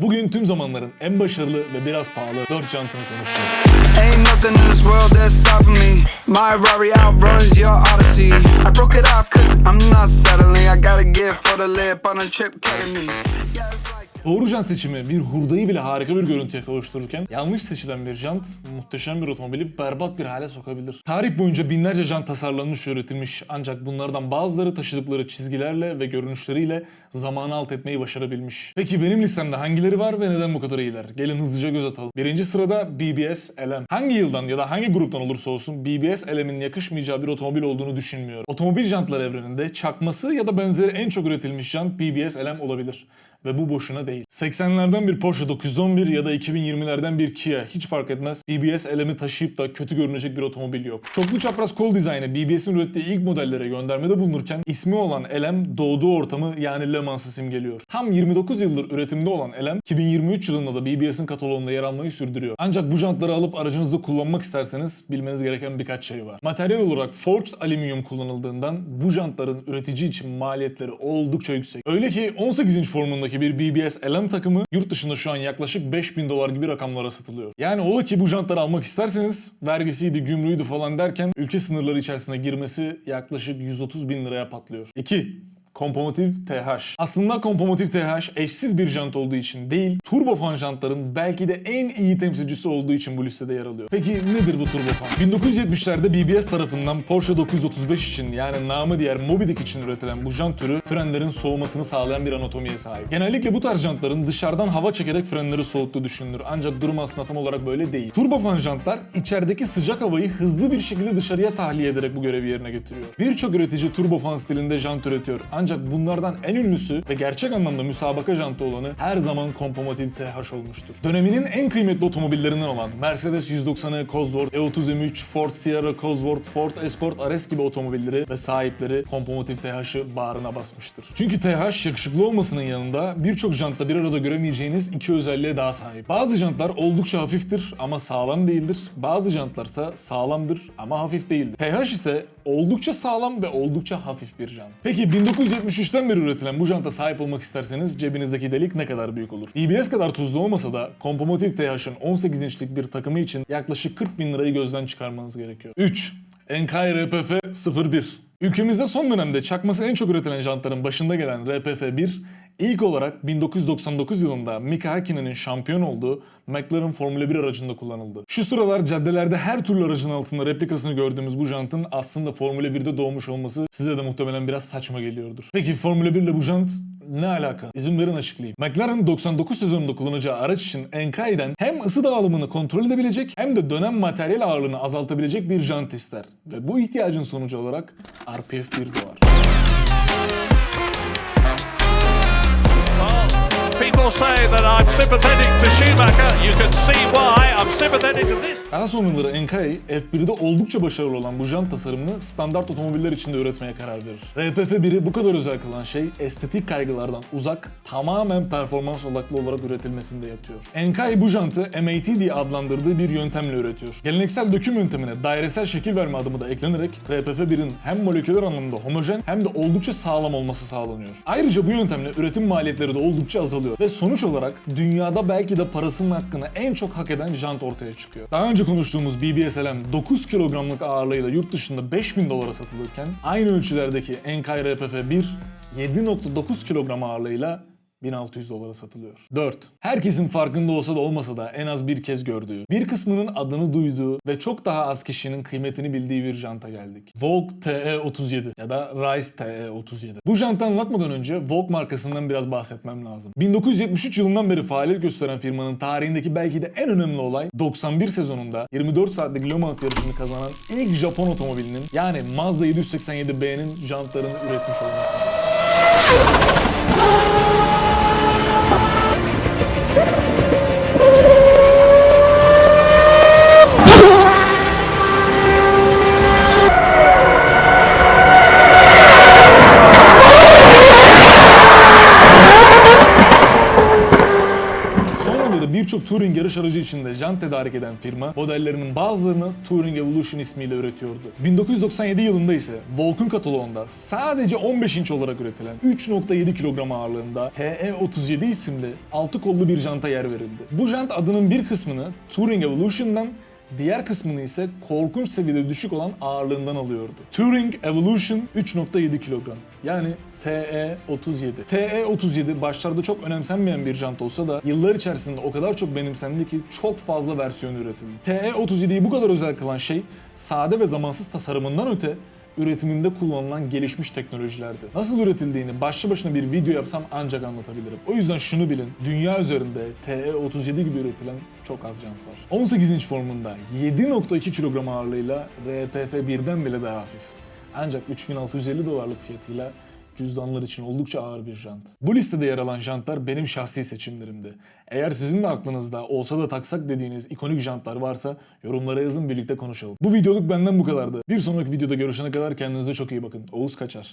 Bugün tüm zamanların en başarılı ve biraz pahalı 4 jantını konuşacağız. Ain't nothing in this world that's stopping me. My Rari outruns your Odyssey. I broke it off cause I'm not settling. I gotta get for the lip on a trip killing me. Yeah, it's like. Doğru jant seçimi bir hurdayı bile harika bir görüntüye kavuştururken yanlış seçilen bir jant muhteşem bir otomobili berbat bir hale sokabilir. Tarih boyunca binlerce jant tasarlanmış üretilmiş ancak bunlardan bazıları taşıdıkları çizgilerle ve görünüşleriyle zamanı alt etmeyi başarabilmiş. Peki benim listemde hangileri var ve neden bu kadar iyiler? Gelin hızlıca göz atalım. Birinci sırada BBS LM. Hangi yıldan ya da hangi gruptan olursa olsun BBS LM'in yakışmayacağı bir otomobil olduğunu düşünmüyorum. Otomobil jantlar evreninde çakması ya da benzeri en çok üretilmiş jant BBS LM olabilir. Ve bu boşuna değil. 80'lerden bir Porsche 911 ya da 2020'lerden bir Kia hiç fark etmez. BBS elemi taşıyıp da kötü görünecek bir otomobil yok. Çoklu çapraz kol dizaynı BBS'in ürettiği ilk modellere göndermede bulunurken ismi olan elem doğduğu ortamı yani Le Mans'ı simgeliyor. Tam 29 yıldır üretimde olan elem 2023 yılında da BBS'in kataloğunda yer almayı sürdürüyor. Ancak bu jantları alıp aracınızda kullanmak isterseniz bilmeniz gereken birkaç şey var. Materyal olarak forged alüminyum kullanıldığından bu jantların üretici için maliyetleri oldukça yüksek. Öyle ki 18 inç formundaki bir BBS LM takımı yurt dışında şu an yaklaşık 5000 dolar gibi rakamlara satılıyor. Yani ola ki bu jantları almak isterseniz vergisiydi, gümrüğüydü falan derken ülke sınırları içerisine girmesi yaklaşık 130 bin liraya patlıyor. 2. Kompomotiv TH. Aslında Kompomotiv TH eşsiz bir jant olduğu için değil, turbofan jantların belki de en iyi temsilcisi olduğu için bu listede yer alıyor. Peki nedir bu turbofan? 1970'lerde BBS tarafından Porsche 935 için yani namı diğer Moby için üretilen bu jant türü frenlerin soğumasını sağlayan bir anatomiye sahip. Genellikle bu tarz jantların dışarıdan hava çekerek frenleri soğuttuğu düşünülür. Ancak durum aslında tam olarak böyle değil. Turbofan jantlar içerideki sıcak havayı hızlı bir şekilde dışarıya tahliye ederek bu görevi yerine getiriyor. Birçok üretici turbofan stilinde jant üretiyor. Ancak bunlardan en ünlüsü ve gerçek anlamda müsabaka jantı olanı her zaman Kompomotiv TH olmuştur. Döneminin en kıymetli otomobillerinden olan Mercedes 190'ı, Cosworth, E30 M3, Ford Sierra, Cosworth, Ford Escort RS gibi otomobilleri ve sahipleri Kompomotiv TH'ı bağrına basmıştır. Çünkü TH yakışıklı olmasının yanında birçok jantta bir arada göremeyeceğiniz iki özelliğe daha sahip. Bazı jantlar oldukça hafiftir ama sağlam değildir. Bazı jantlarsa sağlamdır ama hafif değildir. TH ise oldukça sağlam ve oldukça hafif bir jant. Peki 1973'ten beri üretilen bu janta sahip olmak isterseniz cebinizdeki delik ne kadar büyük olur? BBS kadar tuzlu olmasa da Kompomotiv TH'ın 18 inçlik bir takımı için yaklaşık 40 bin lirayı gözden çıkarmanız gerekiyor. 3. Enkai RPF 01 Ülkemizde son dönemde çakması en çok üretilen jantların başında gelen RPF-1, ilk olarak 1999 yılında Mika Häkkinen'in şampiyon olduğu McLaren Formula 1 aracında kullanıldı. Şu sıralar caddelerde her türlü aracın altında replikasını gördüğümüz bu jantın aslında Formula 1'de doğmuş olması size de muhtemelen biraz saçma geliyordur. Peki Formula 1 ile bu jant ne alaka? İzin verin açıklayayım. McLaren 99 sezonunda kullanacağı araç için Enkai'den hem ısı dağılımını kontrol edebilecek hem de dönem materyal ağırlığını azaltabilecek bir jant ister. Ve bu ihtiyacın sonucu olarak RPF 1 doğar. Sonraları Enkai, F1'de oldukça başarılı olan bu jant tasarımını standart otomobiller içinde üretmeye karar verir. RPF1'i bu kadar özel kılan şey estetik kaygılardan uzak, tamamen performans odaklı olarak üretilmesinde yatıyor. Enkai bu jantı MAT diye adlandırdığı bir yöntemle üretiyor. Geleneksel döküm yöntemine dairesel şekil verme adımı da eklenerek RPF1'in hem moleküler anlamda homojen hem de oldukça sağlam olması sağlanıyor. Ayrıca bu yöntemle üretim maliyetleri de oldukça azalıyor ve sonuç olarak dünyada belki de parasının hakkını en çok hak eden jant ortaya çıkıyor. Daha önce konuştuğumuz BBSLM 9 kilogramlık ağırlığıyla yurt dışında 5000 dolara satılırken aynı ölçülerdeki Enkai RPF1 7.9 kilogram ağırlığıyla 1600 dolara satılıyor. 4. Herkesin farkında olsa da olmasa da en az bir kez gördüğü, bir kısmının adını duyduğu ve çok daha az kişinin kıymetini bildiği bir janta geldik. Vogue TE37 ya da Rise TE37. Bu jantı anlatmadan önce Vogue markasından biraz bahsetmem lazım. 1973 yılından beri faaliyet gösteren firmanın tarihindeki belki de en önemli olay 91 sezonunda 24 saatlik Le Mans yarışını kazanan ilk Japon otomobilinin yani Mazda 787B'nin jantlarını üretmiş olması. Touring yarış aracı içinde jant tedarik eden firma modellerinin bazılarını Touring Evolution ismiyle üretiyordu. 1997 yılında ise Volk'un kataloğunda sadece 15 inç olarak üretilen 3.7 kilogram ağırlığında HE37 isimli altı kollu bir janta yer verildi. Bu jant adının bir kısmını Touring Evolution'dan Diğer kısmını ise korkunç seviyede düşük olan ağırlığından alıyordu. Touring Evolution 3.7 kilogram. Yani TE37. TE37 başlarda çok önemsenmeyen bir jant olsa da yıllar içerisinde o kadar çok benimsendi ki çok fazla versiyon üretildi. TE37'yi bu kadar özel kılan şey sade ve zamansız tasarımından öte üretiminde kullanılan gelişmiş teknolojilerdi. Nasıl üretildiğini başlı başına bir video yapsam ancak anlatabilirim. O yüzden şunu bilin, dünya üzerinde TE37 gibi üretilen çok az jant var. 18 inç formunda 7.2 kilogram ağırlığıyla RPF 1'den bile daha hafif. Ancak 3650 dolarlık fiyatıyla cüzdanlar için oldukça ağır bir jant. Bu listede yer alan jantlar benim şahsi seçimlerimdi. Eğer sizin de aklınızda olsa da taksak dediğiniz ikonik jantlar varsa yorumlara yazın birlikte konuşalım. Bu videoluk benden bu kadardı. Bir sonraki videoda görüşene kadar kendinize çok iyi bakın. Oğuz Kaçar.